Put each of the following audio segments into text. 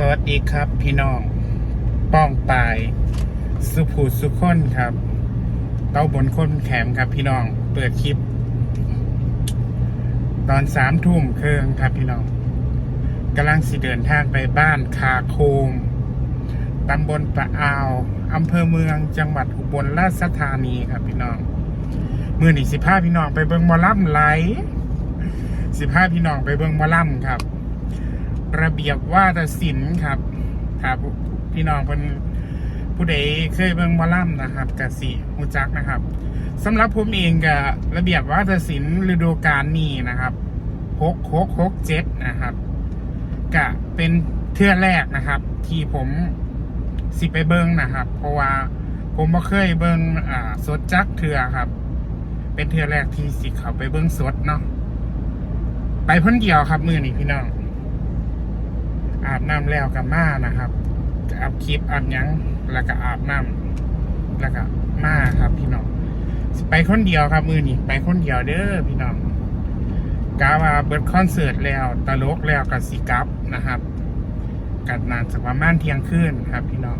สวัสดีครับพี่น้อง ป้องปาย สุภูสุคนครับเต้าบนค้นแขมครับพี่น้อง เปิดคลิป ตอนสามทุ่มเครื่องครับพี่น้องกำลังสิเดินทางไปบ้านคาโคมตำบลปะอาวอำเภอเมืองจังหวัดอุบลราชธานีครับพี่น้องมือหนีสิพาพี่น้องไปเบิงมอลำไหลสิพาพี่น้องไปเบิงมอลำครับ ระเบียบว่าทศิลป์ครับครับพี่น้องเป็นผู้ใดเคยเบิ่งหมอลำนะครับกสิหูจักนะครับสำหรับผมเองกับระเบียบว่าทศิลป์ฤดูกาลนี้นะครับหกหกหกเจ็ดนะครับกะเป็นเทื่อแรกนะครับ ที่ผมสิไปเบิ่งนะครับ เพราะว่าผมบ่เคยเบิ่งอ่าสดจักเทื่อครับ เป็นเทื่อแรกที่สิเขาไปเบิ่งสดเนาะไปพิ่นเดียวครับมือนี้พี่น้อง อาบน้ำแล้วกับมานะครับอาบคลิปอาบยังแล้วก็อาบน้ำแล้วก็มาครับ พี่น้องไปคนเดียวครับมือนี่ไปคนเดียวเด้อพี่น้องกาว่าเบิร์ดคอนเสิร์ตแล้วตลกแล้วกับสีกับนะครับกัดนานสักประมาณเที่ยงคืนครับ พี่น้อง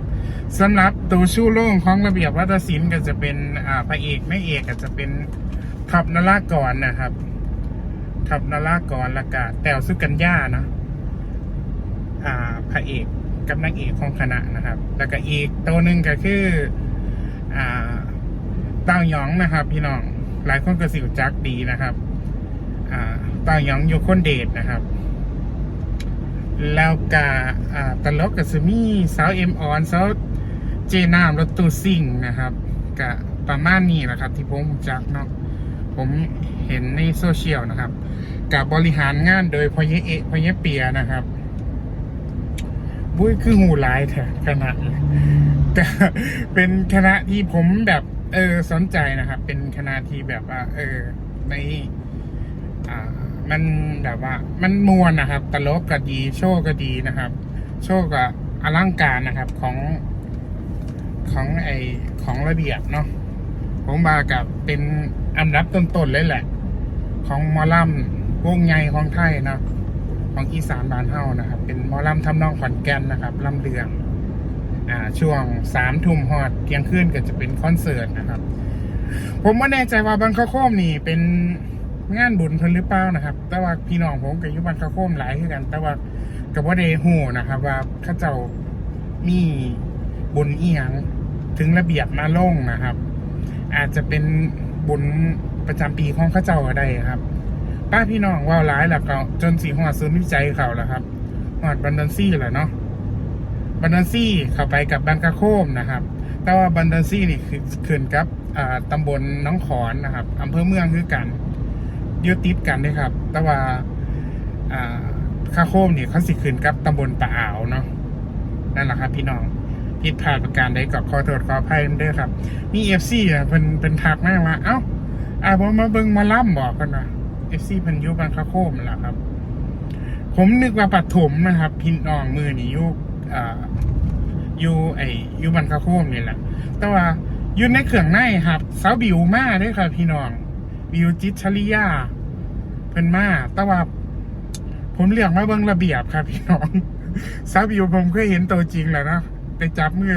สำหรับตัวชู่โล่งของระเบียบวัฒนศิลป์ก็จะเป็นอ่าพระเอกแม่เอกก็จะเป็นทับนรากรนะครับทับนรากรแล้วก็แต้วสุกัญญาเนาะ พระเอกกับนางเอกของคณะนะครับ แล้วก็อีกตัวหนึ่งก็คืออ่าเต้ายองนะครับ พี่น้องหลายคนก็สิวจักดีนะครับอ่าเต้ายองอยู่คนเดทนะครับ แล้วก็ตลกกับซมี่สาวเอ็มออนสาวเจนามรถตู้ซิ่งนะครับก็ประมาณนี้นะครับ ที่ผมจักเนาะผมเห็นในโซเชียลนะครับ กับบริหารงานโดยพอยเอะพอยเปียนะครับ บุ้ยคือหูหลายแท้คณะแต่เป็นคณะที่ผมแบบเออสนใจนะครับ เป็นคณะที่แบบว่า เออ ใน อ่า มันแบบว่า มันมวนนะครับ ตลกก็ดี โชว์ก็ดีนะครับ โชว์ก็อลังการนะครับของของไอของระเบียบเนาะผมมากับเป็นอันดับต้นๆเลยแหละ ของมอลำวงใหญ่ของไทยเนาะ ของอีสานบานเฮานะครับ เป็นหมอลำทำนองขอนแก่นนะครับลำเดืองอ่าช่วงสามทุ่มฮอดเที่ยงคืนก็จะเป็นคอนเสิร์ตนะครับ ผมไม่แน่ใจว่าบังคาโคมนี่เป็นงานบุญเพิ่นหรือเปล่านะครับ แต่ว่าพี่น้องผมกับยุบังคาโคมหลายคือกัน แต่ว่ากับว่าเดฮูนะครับ ว่าข้าเจ้ามีบุญอียงถึงระเบียบมาลงนะครับ อาจจะเป็นบุญประจำปีของข้าเจ้าก็ได้ครับ ป้าพี่น้องว่าวร้ายแหล้วก็จนสีหัวศูนย์วิจัยเขาแล้วครับหอดบันดอนซี่แหละเนาะบันดอนซี่เข้าไปกับบังกะโคมนะครับ แต่ว่าบันดอนซี่นี่คือขึ้นกับอ่าตำบลน้องขอนนะครับอำเภอเมืองคือกันอยุติดกันด้วยครับ แต่ว่าอ่าคาโคมนี่เขาสิขึ้นกับตำบลป่าอ่าวเนาะนั่นแหละครับ พี่น้องผิดพลาดประการใดก็ขอโทษขออภัยด้วยครับ มีเอฟซีอะเป็นเป็นทักมากว่าเอ้าอ่าผมมาเบิ่งมาล่ำบอกกันนะ เอฟซีพันยุบังคาโคมแหละครับ ผมนึกว่าปัดถมนะครับ พินอองมือนี่ยุอ่ายูไออยูบังคาโคมนี่แหละ แต่ว่าอยูในเครื่องในครับสาวบิวมาด้วยครับพี่น้อง บิวจิตชลิยา เพิ่นมาแต่ว่า ผมเรียกมาเบิ่งระเบียบครับ พี่น้องสาวบิวผมเคยเห็นตัวจริงแล้วนะได้จับมือ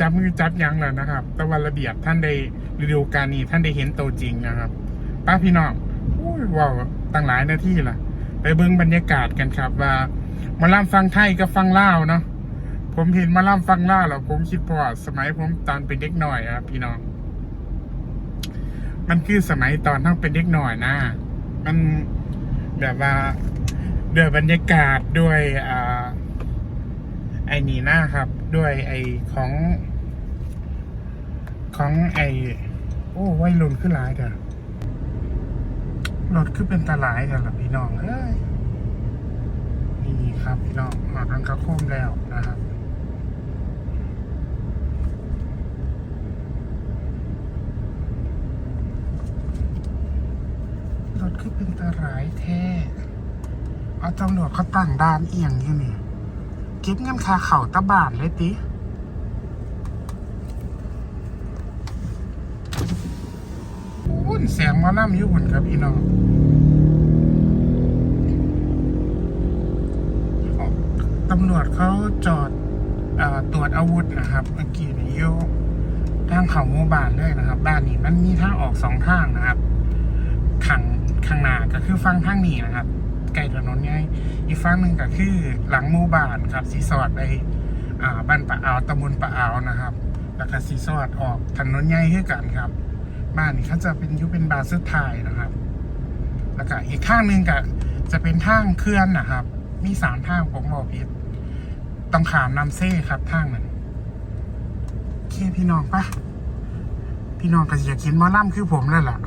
จับมือจับยังแล้วนะครับ แต่ว่าระเบียบท่านได้ฤดูกาลนี้ท่านได้เห็นตัวจริงนะครับป้าพี่น้อง อุ้ยว้าวตั้งหลายนาทีล่ะ ไปเบิ่งบรรยากาศกันครับ ว่ามาล่ำฟังไทยกับฟังลาวเนาะผมเห็นมาล่ำฟังลาวแล้วผมคิดพอสมัยผมตอนเป็นเด็กหน่อยครับพี่น้อง มันคือสมัยตอนทั้งเป็นเด็กหน่อยนะ มันแบบว่าด้วยบรรยากาศด้วยอ่าไอ้นี่นะครับ ด้วยไอ้ของ ของไอ้โอ้วัยรุ่นขึ้นหลายเด้อ รถคือเป็นตาหลายกันล่ะพี่น้องเอ้ยนี่ครับพี่น้องหอดรังกระโค้มแล้วนะครับรถคือเป็นตาหลายแท้เอาตำรวจเขาตั้งด่านเอียงอยู่นี่เก็บเงินค่าเข่าตะบานเลยติอุ้ นแสงมาล่ำอยู่หุ่นครับพี่น้องตำรวจเขาจอดอตรวจอาวุธนะครับ เมื่อกี้นี่อยู่ทางเขาหมู่บ้านเลยนะครับ บ้านนี้มันมีทางออกสองทางนะครับขังข้างหน้าก็คือฟังทางนี้นะครับใกล้ถนนใหญ่อีกฝั่งหนึ่งก็คือหลังหมู่บ้านครับสีสอดไปอ่าบ้านปะอาวตำบลปะอาวนะครับ แล้วก็สีสอดออกถนนใหญ่คือกันครับ บ้านนี้เขาจะเป็นยุเป็นบาร์สุดท้ายนะครับ แล้วก็อีกข้างหนึ่งก็จะเป็นทางเคลื่อนนะครับ มีสามทางผมบอกผิดต้องขามนำเซ่ครับทางนั้นโอเคพี่น้องปะพี่น้องก็จะกินมอล่ำคือผมแล้วล่ะ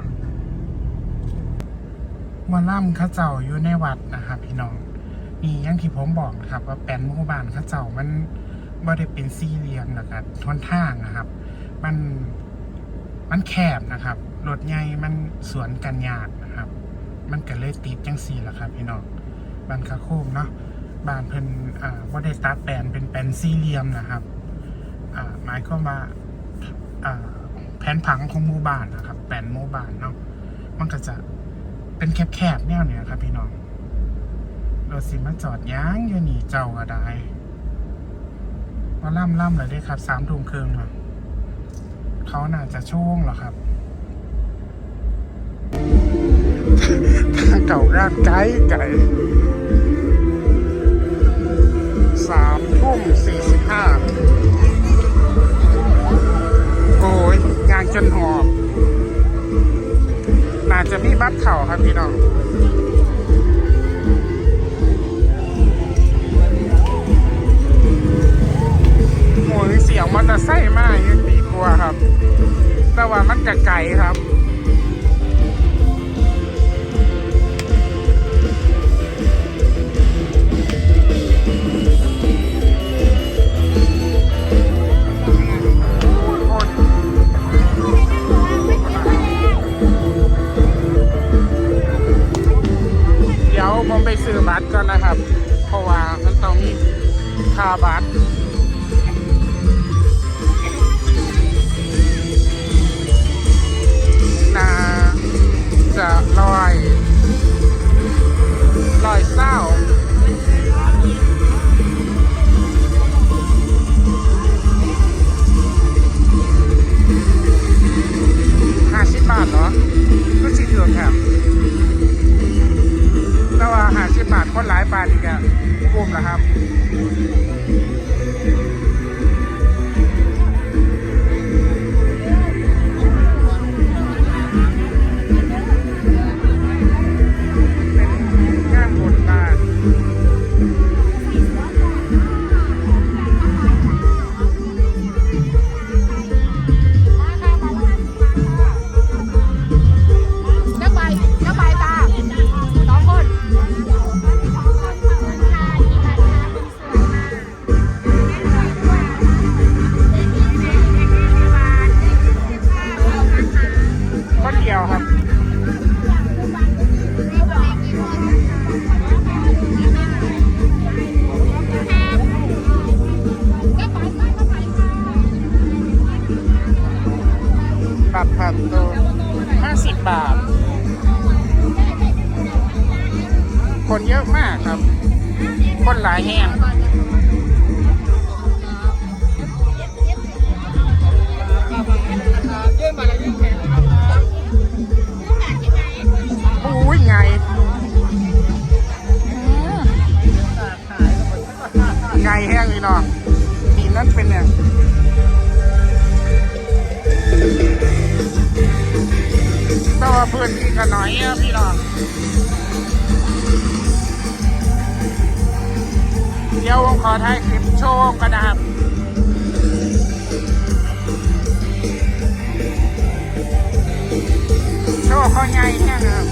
มอล่ำข้าเจ้าอยู่ในวัดนะครับ พี่น้องนี่อยังที่ผมบอกนะครับ ว่าแปนหมู่บ้านข้าเจ้ามันไม่ได้เป็นสี่เหลี่ยมนะครับทนทางนะครับ มัน มันแคบนะครับรถใหญ่มันสวนกันยากนะครับ มันก็เลยติดจังสี่แหละครับพี่น้องบ้านคาโคมเนาะบานเพิ่นอ่าว่าได้ตัดแปลนเป็นแปลนสี่เหลี่ยมนะครับอ่าหมายความาอ่าแผนผังของหมู่บ้านนะครับ แปลนหมู่บ้านเนาะมันก็จะเป็นแคบๆแนวเนี้ยครับ พี่น้องรถสิมาจอดย้างอยู่นี่เจ้าก็ได้ว่าล่ำล่ำเลยได้ครับสามทุ่มครึ่งเนาะ เขาน่าจะช่วงหรอครับทาเก่าร่างไกลไก่สามทุ่มสี่สิบห้าโอ้ยงานจนหอบน่าจะมีบัตรเข่าครับพี่น้อง โอ้ยเสียงมอเตอร์ไซค์มากยังดีกว่าครับ แต่ว่ามันจะไกลครับ บัตรผ่านตัวห้าสิบบาท คนเยอะมากครับ คนหลายแห่งโอ้ยไงไงแห้งเลยเนาะดีนั่นเป็นเนี่ย แต่ว่าพื้นที่ก็น้อยอะพี่น้องเดี๋ยวผมขอถ่ายคลิปโชว์กันนะครับโชว์ข้อใหญ่เนี่ยนะครับ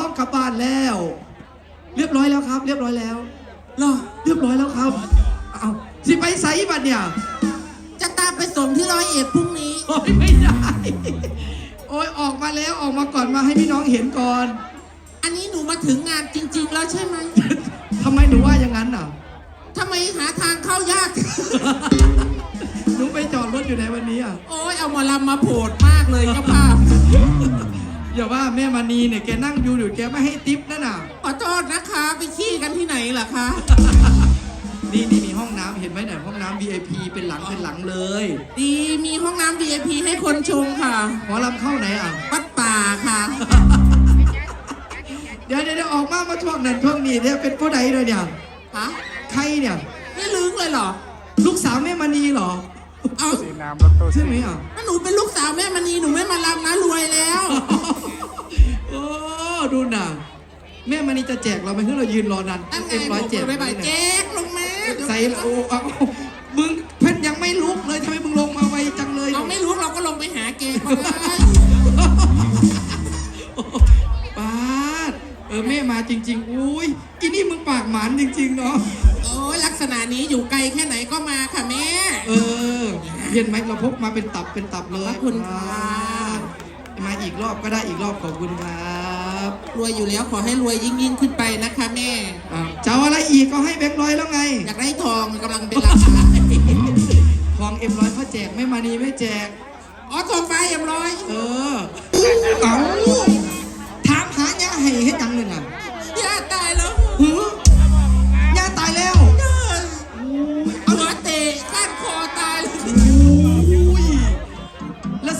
องกลับบ้านแล้ว เรียบร้อยแล้วครับ เรียบร้อยแล้วเหรอเรียบร้อยแล้วครับเอาสิไปไสบัดเนี่ยจะตามไปส่งที่ร้อยเอ็ดพรุ่งนี้ โอ้ยไม่ได้ โอ้ยออกมาแล้วออกมาก่อนมาให้พี่น้องเห็นก่อนอันนี้หนูมาถึงงานจริง ๆ แล้วใช่ไหมทำไมหนูว่าอย่างนั้นอะ ทำไมหาทางเข้ายาก หนูไปจอดรถอยู่ไหนวันนี้อะ โอ้ยเอาหมอลำมาโผดมากเลยเจ้าภาพ อย่าว่าแม่มณีเนี่ยแกนั่งดูอยู่แกไม่ให้ติปนั่นน่ะ ขอโทษนะคะ ไปขี้กันที่ไหนล่ะคะ นี่นี่มีห้องน้ำเห็นไหมเนี่ยห้องน้ำ VIP เป็นหลังเป็นหลังเลยดีมีห้องน้ำ VIP ให้คนชมค่ะ หมอลำเข้าไหนอะ วัดป่าค่ะ เดี๋ยวเดี๋ยวเดี๋ยวออกมามาช่วงนั้นช่วงนี้เนี่ยเป็นผู้ใดเลยเนี่ย ฮะ ใครเนี่ย ไม่ลึกเลยเหรอ ลูกสาวแม่มณีเหรอ เอาเจนามรถตู้ใช่ซิ่งไหมอะถ้าหนูเป็นลูกสาวแม่มณีหนูไม่มาลำนะรวยแล้ว โอ้ดูน่ะแม่มณีจะแจกเราไหมเพื่อเรายืนรอนานตั้งไงเต็มร้อยแจกไปบ่ายแจ๊กลงมาใส่โอ้เอามึงเพิ่นยังไม่ลุกเลยทำไมมึงลงมาไวจังเลยเอาไม่รู้เราก็ลงไปหาเกย์ก็ได้ป้าดเออแม่มาจริง ๆ อุ้ยอีนี่มึงปากหมานจริง ๆ เนาะโอ้ยลัก ษณะนี้อยู่ไกลแค่ไหนก็มาค่ะแม่ เออเห็นไหมเราพกมาเป็นตับเป็นตับเลยขอบคุณค่ะ มาอีกรอบก็ได้อีกรอบขอบคุณครับรวยอยู่แล้วขอให้รวยยิ่งยิ่งๆขึ้นไปนะคะแม่อะจะเอาอะไรอีกก็ให้แบงค์ร้อยแล้วไง อยากได้ทองกำลังเป็นราคาของเอ็มร้อยเขาแจกไม่มานีไม่แจก อ๋อทองฟ้าเอ็มร้อยเออ เอา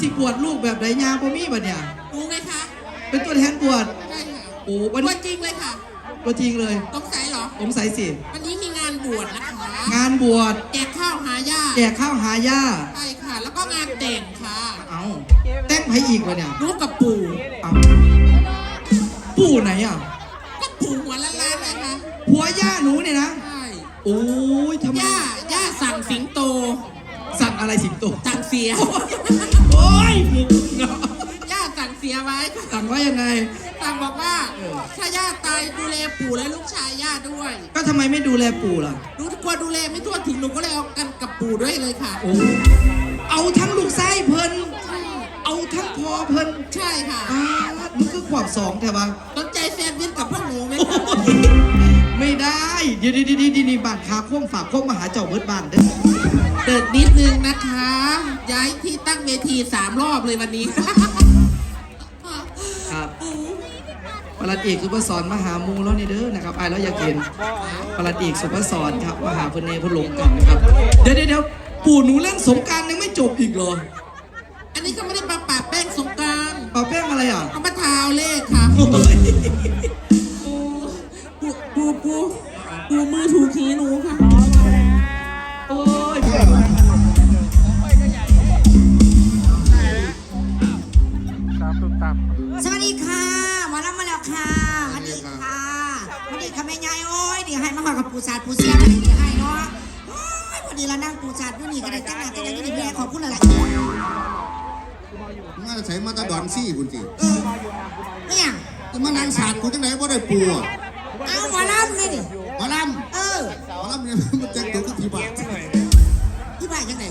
สิบวชลูกแบบไหนยาบ่มีบัดเนี่ย รู้ไหมคะเป็นตัวแทนบวชใช่ค่ะโอ้วันตัวนี้จริงเลยค่ะตัวจริงเลยต้องใส่เหรอ สงสัยสิ วันนี้มีงานบวชนะคะงานบวชแจกข้าวหาย่าแจกข้าวหาย่าใช่ค่ะ แล้วก็งานแต่งค่ะ เอาแต่งไผอีกวะเนี่ยรู้กับปู่เอาปู่ไหนอะก็ปู่หัวล้านๆเลยค่ะผัวย่าหนูเนี่ยนะ ใช่โอ้ยทำไมย่าย่าสั่งสิงโตสั่ง อะไรสิงโตสั่งเสีย โอ้ยมึงเนาะย่าสั่งเสียไว้ค่ะสั่งว่ายังไง สั่งบอกว่าเออถ้าย่าตายดูแลปู่และลูกชายย่าด้วย ก็ทำไมไม่ดูแลปู่ล่ะ รู้กลัวดูแลไม่ทั่วถึงหนูก็เลยเอากันกับปู่ด้วยเลยค่ะ โอ้เอาทั้งลูกไส้เพิ่น เอาทั้งพอเพิ่นใช่ค่ะ อ้าดมันคือขวบสองแต่ว่า สนใจแฟนวินกับพวกหนูไหมโอ้คะยไม่ได้ เดี๋ยวเดี๋ยวเดี๋ยวเดี๋ยวนี่บ้านคาโค้งฝากโค้งมาหาเจ้าเบิดบ้านเด้อ เดินนิดนึงนะคะ ย้ายที่ตั้งเวทีสามรอบเลยวันนี้ ครับปลัดเอกสุภสรมาหามูแล้วนี่เด้อนะครับไอ้แล้วอยากเห็นปลัดเอกสุภสรครับมาหาเพื่อนเนเพื่อนหลงกันนะครับ เดี๋ยวเดี๋ยวเดี๋ยวปู่หนูเล่นสงกรารยังไม่จบอีกเหรอ อันนี้ก็ไม่ได้มาปะแป้งสงกรารปาแป้งอะไรอะเอามาทาวเลขค่ะโอ้ยปูปูปูปูมือถูกทีหนูค่ะ มากับปูสาดปูเสียกันเดี๋ยวให้เนาะโอ้ยพอดีเรานั่งปูสาดอยู่นี่ก็ได้จังหวะจังหวะนี่แม่ขอบคุณหลายมาใส่มาตาดอนซี่คุณสิๆเออเนี่ยจะมานั่งสาดกูจังไหนบ่าได้ปูอะเอาหมอลำเลยดิหมาลเออำหมาลำเนี่ยมันจะตัวก็ทีบาทที่บ้านยังไง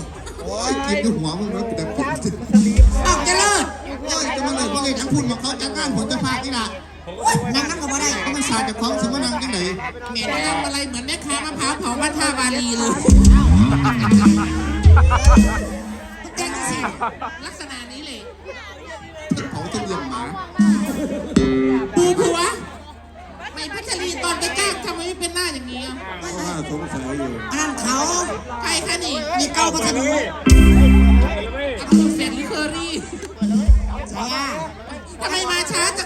โอ้ยกินที่หัวมึงแล้วแต่ผมสิออกจะเลิศโอ้ยจะมาเลยว่าไงทั้งพูดมาเขาจัดการผลจะพาที่ละโอ๊ย นั่งนั่งก็บ่ได้ถ้ามันสาดจากของสิมนั่งจังไหนแหม่ได้ทำอะไรเหมือนแม่ค้ามะพร้าวเผาบ้านท่าบาลีเลยแจ้งสิลักษณะนี้เลยเผาจะเลี้ยงหมาปูผัวไม่พัชรีตอนไปจ้างทำไมไม่เป็นหน้าอย่างนี้อะสงสัยอยู่อันนั้นเขาใครคะนี่มีเก้าพัสดุ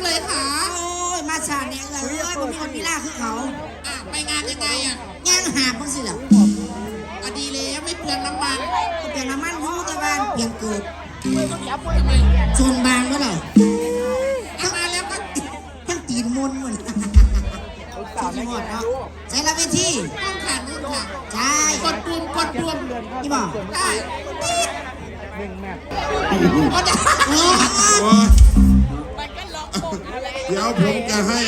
เลยคะโอ้ยมาชาติเนี่ยเอ้ยเอ้ยผมมีคนมีล่าคือเขาอะไปงานยังไงอะย่างหาบบ้างสิล่ะก็ดีแล้วไม่เปลืองน้ำมันเปลี่ยนน้ำมันหูตะวันเปลี่ยนเกิดทำไมชนบางก็เลยเอามาแล้วก็ทั้งตีนมนเหมือนสุดยอดเนาะใช้ละเวทีต้องขานู่นค่ะใช่กดปุ่มกดปุ่มนี่บอกได้โอ้ยโอ้โอ้ยเดี๋ยวผมจะให้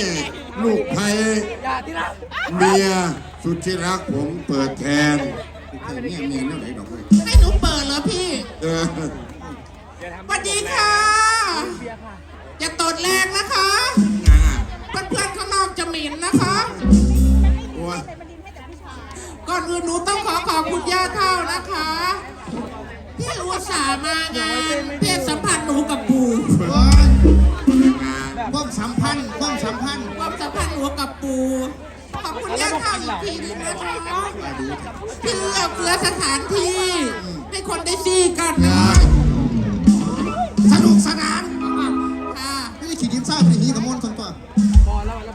ลูกไพเมียสุดที่รักผมเปิดแทนเนี่ยเมียนี่ยไหนดอกเลยให้หนูเปิดเหรอพี่สวัสดีค่ะ อย่าตดแรงนะคะเพื่อนๆข้างนอกจะหมิ่นนะคะก่อนอื่นหนูต้องขอขอบคุณย่าเท่านะคะที่อุตส่าห์มางานเพศสัมพันธ์หนูกับปู่ ขอบคุณย่าเท่าอีกทีนึงนะคะที่เลือกเฟือสถานที่ให้คนได้ซี่กันนะสนุกสนานค่ะนี่ขีดินซ่าปีนี้กับมนต์คนตัว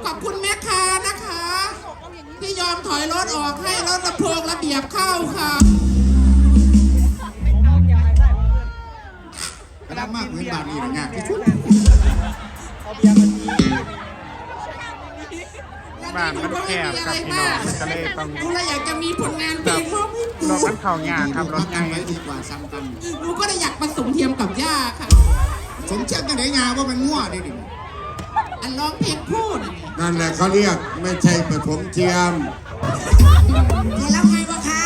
ขอบคุณแม่ค้านะคะ ที่ยอมถอยรถออกให้รถลำโพงระเบียบเข้าค่ะกระด้างมากเหมือนบาทนี่แหละงานที่สุด บ้านมันแคบครับพี่น้องก็เลยต้อง หนูเลยอยากจะมีผลงานเพลงมอบให้รปู่ถมันเข่างานครับรถใหญ่ไว้ดีกว่าซ้ำกันหนูก็เลยอยากผสมเทียมกับย่าค่ะสมเชื่อกันไหนงาว่ามันง่วดิดิอันร้องเพลงพูดน่ะนี่นั่นแหละเขาเรียกไม่ใช่ปฐมเทียม เห็นแล้วไงวะค่ะ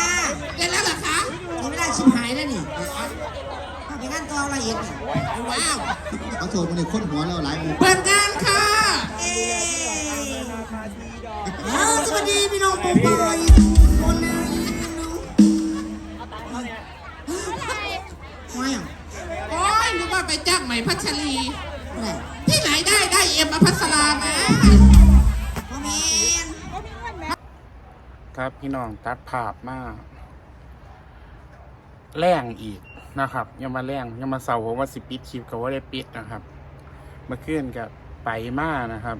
เดี๋ยวแล้วเหรอคะถึงเวลาชิบหายแล้วนี่เอาไปงานตัวอะไรอีกนี่ว้าว เขาโทรมาในคนหัวแล้วหลายหมือเปิดงานค่ ดีพี่น้องปองปอยคนนึงไม่อะโอ้ยนึกว่าไปจ้างใหม่พัชรี ที่ไหนได้ได้เอ็มอภัสรามาพ่อแมนครับพี่น้องตัดภาพมาแรงอีกนะครับยังมาแรงยังมาเสาผมว่าสิปิดคลิปก็ว่าได้ปิดนะครับ มาเมื่อนกับไปมานะครับ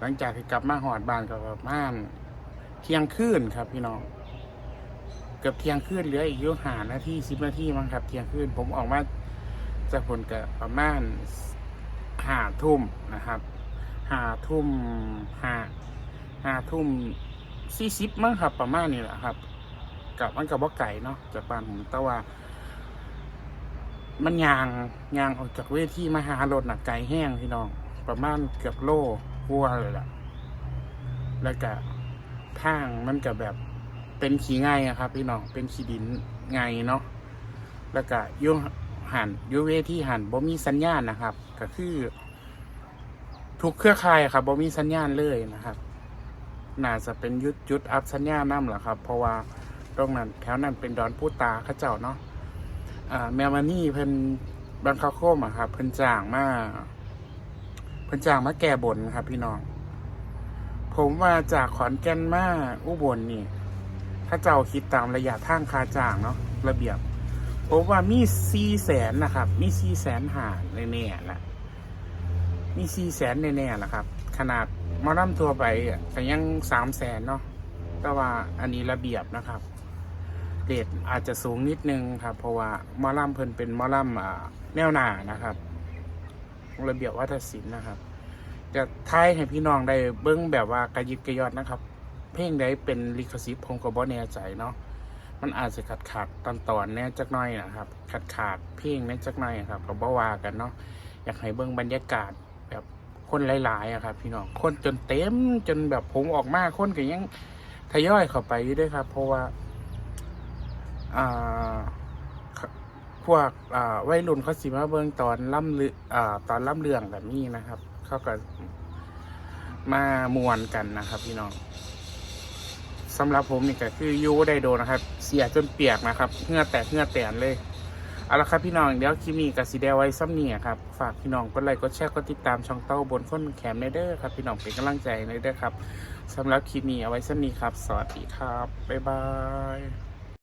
หลังจากที่กลับมาหอดบ้านกับบ้านเที่ยงคืนครับ พี่น้องเกือบเที่ยงคืนเหลืออีกยุหานาทีสิบนาทีมั้งครับเที่ยงคืนผมออกมาจากผลกับประมาณห้าทุ่มนะครับห้าทุ่มห้าห้าทุ่มสี่สิบมั้งครับ ประมาณนี้แหละครับ กับมันกับว่าไก่เนาะจากบ้านผมแต่ว่า มันยางยางออกจากเวทีมาหารถหนักไก่แห้งพี่น้อง ประมาณเกือบโล กัวเลยล่ะ แล้วก็ทางมันก็แบบเป็นขี้ไงอะครับ พี่น้องเป็นขี้ดินไงเนาะแล้วก็ยุ่หันยุ่เวทีหันบ่มีสัญญาณนะครับ ก็คือ ทุกเครือข่ายครับบ่มีสัญญาณเลยนะครับ น่าจะเป็นยุดยุดอัพสัญญาณนั่นแหละครับ เพราะว่าตรงนั้นแถวนั้นเป็นดอนพูตาข้าเจ้าเนาะอ่าแมวมานี่เพิ่นบังคาโคมอะครับเพิ่นจ้างมา พิ่นจ้างมาแก้บนครับ พี่น้อง ผมมาจากขอนแก่นมาอุบลนี่ ถ้าเจ้าคิดตามระยะทางคาจ้างเนาะระเบียบผมว่ามีสี่แสนนะครับ มีสี่แสนหาแน่ๆแหละมีสี่แสนแน่ๆแหละครับ ขนาดมอลำทัวไปอะก็ยังสามแสนเนาะแต่ว่าอันนี้ระเบียบนะครับเรทอาจจะสูงนิดนึงครับ เพราะว่ามอลำเพิ่นเป็นมอลำอ่าแนวหนานะครับ ระเบียบวัฒนศิลป์นะครับ จะทายให้พี่น้องได้เบิ้งแบบว่ากระยิบกระยอดนะครับ เพลงใดเป็นลิขสิทธิ์ผมก็บ่แน่ใจเนาะมันอาจจะขาดขาดตอนตอนแน่จักหน่อยนะครับขาดขาดเพลงแน่จักหน่อยครับก็บ่ว่ากันเนาะอยากให้เบิ้งบรรยากาศแบบคนหลายๆอะครับ พี่น้องคนจนเต็มจนแบบผมออกมาคนก็ยังทยอยเข้าไปอยู่ด้วยครับ เพราะว่าอ่า พวกวัยรุ่นเขาสิมาเบิ่งตอนล่ำลือตอนล่ำเรื่องแบบนี้นะครับ เขาก็มามวนกันนะครับ พี่น้องสำหรับผมนี่ก็คือยูไดโดนะครับ เสียจนเปียกนะครับเหงื่อแตกเหงื่อแตนเลยเอาละครับพี่น้องเดี๋ยวคลิปนี้กับสีแดงไว้ซ้ำเนี่ยครับฝากพี่น้องกดไลค์กดแชร์กดติดตามช่องเต้าบนค้นแขมในเด้อครับพี่น้องเป็นกำลังใจในเด้อครับสำหรับคลิปนี้เอาไว้ซ้ำนี้ครับ สวัสดีครับบ๊ายบาย